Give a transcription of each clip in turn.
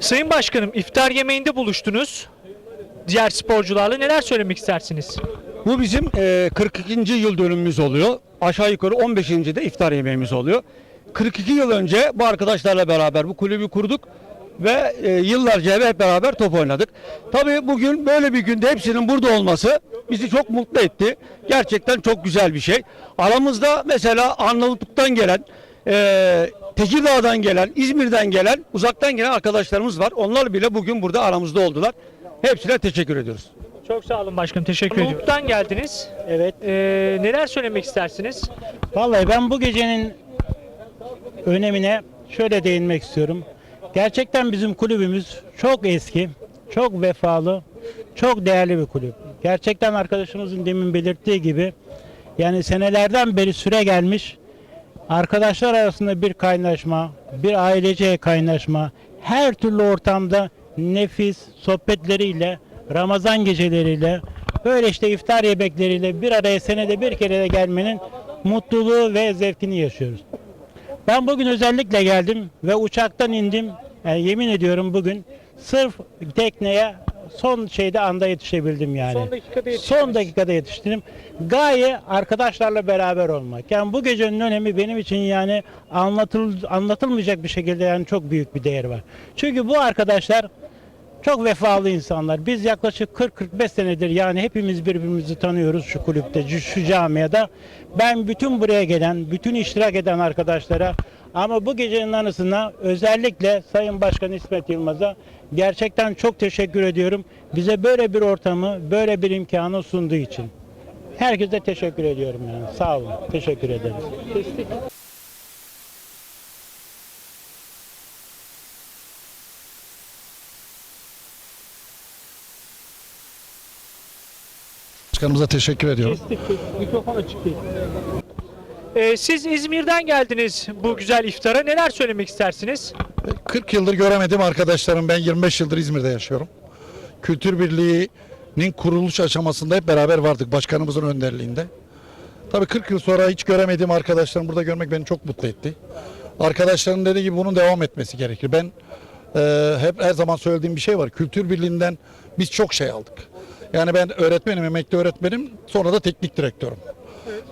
Sayın Başkanım iftar yemeğinde buluştunuz. Diğer sporcularla neler söylemek istersiniz? Bu bizim e, 42. yıl dönümümüz oluyor. Aşağı yukarı 15. de iftar yemeğimiz oluyor. 42 yıl önce bu arkadaşlarla beraber bu kulübü kurduk ve e, yıllarca hep beraber top oynadık. Tabii bugün böyle bir günde hepsinin burada olması bizi çok mutlu etti. Gerçekten çok güzel bir şey. Aramızda mesela Arnavutluk'tan gelen, e, Tekirdağ'dan gelen, İzmir'den gelen, uzaktan gelen arkadaşlarımız var. Onlar bile bugün burada aramızda oldular. Hepsine teşekkür ediyoruz. Çok sağ olun başkanım teşekkür ediyorum. Arnavutluk'tan geldiniz. Evet. Ee, neler söylemek istersiniz? Vallahi ben bu gecenin önemine şöyle değinmek istiyorum. Gerçekten bizim kulübümüz çok eski, çok vefalı, çok değerli bir kulüp. Gerçekten arkadaşımızın demin belirttiği gibi yani senelerden beri süre gelmiş arkadaşlar arasında bir kaynaşma, bir ailece kaynaşma, her türlü ortamda nefis sohbetleriyle, Ramazan geceleriyle, böyle işte iftar yemekleriyle bir araya senede bir kere de gelmenin mutluluğu ve zevkini yaşıyoruz. Ben bugün özellikle geldim ve uçaktan indim. Yani yemin ediyorum bugün sırf tekneye son şeyde anda yetişebildim yani. Son dakikada yetiştiniz. Son dakikada yetiştim. Gaye arkadaşlarla beraber olmak. Yani bu gecenin önemi benim için yani anlatıl, anlatılmayacak bir şekilde yani çok büyük bir değeri var. Çünkü bu arkadaşlar çok vefalı insanlar. Biz yaklaşık 40-45 senedir yani hepimiz birbirimizi tanıyoruz şu kulüpte, şu camiada. Ben bütün buraya gelen, bütün iştirak eden arkadaşlara ama bu gecenin anısına özellikle Sayın Başkan İsmet Yılmaz'a gerçekten çok teşekkür ediyorum. Bize böyle bir ortamı, böyle bir imkanı sunduğu için. Herkese teşekkür ediyorum yani. Sağ olun. Teşekkür ederim. Başkanımıza teşekkür ediyorum. Kestik. Mikrofon açık değil. Ee, siz İzmir'den geldiniz bu güzel iftara. Neler söylemek istersiniz? 40 yıldır göremediğim arkadaşlarım ben 25 yıldır İzmir'de yaşıyorum. Kültür Birliği'nin kuruluş aşamasında hep beraber vardık başkanımızın önderliğinde. Tabii 40 yıl sonra hiç göremediğim arkadaşlarımı burada görmek beni çok mutlu etti. Arkadaşlarım dediği gibi bunun devam etmesi gerekir. Ben e, hep her zaman söylediğim bir şey var. Kültür Birliği'nden biz çok şey aldık. Yani ben öğretmenim, emekli öğretmenim, sonra da teknik direktörüm.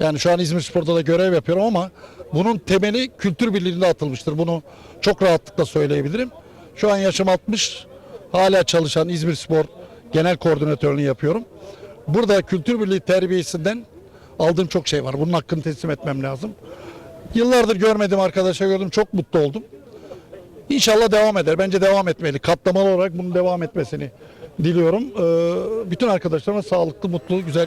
Yani şu an İzmir Spor'da da görev yapıyorum ama bunun temeli kültür birliğinde atılmıştır. Bunu çok rahatlıkla söyleyebilirim. Şu an yaşım 60. Hala çalışan İzmir Spor genel koordinatörlüğünü yapıyorum. Burada kültür birliği terbiyesinden aldığım çok şey var. Bunun hakkını teslim etmem lazım. Yıllardır görmedim arkadaşa gördüm. Çok mutlu oldum. İnşallah devam eder. Bence devam etmeli. Katlamalı olarak bunun devam etmesini diliyorum. Ee, bütün arkadaşlarıma sağlıklı, mutlu, güzel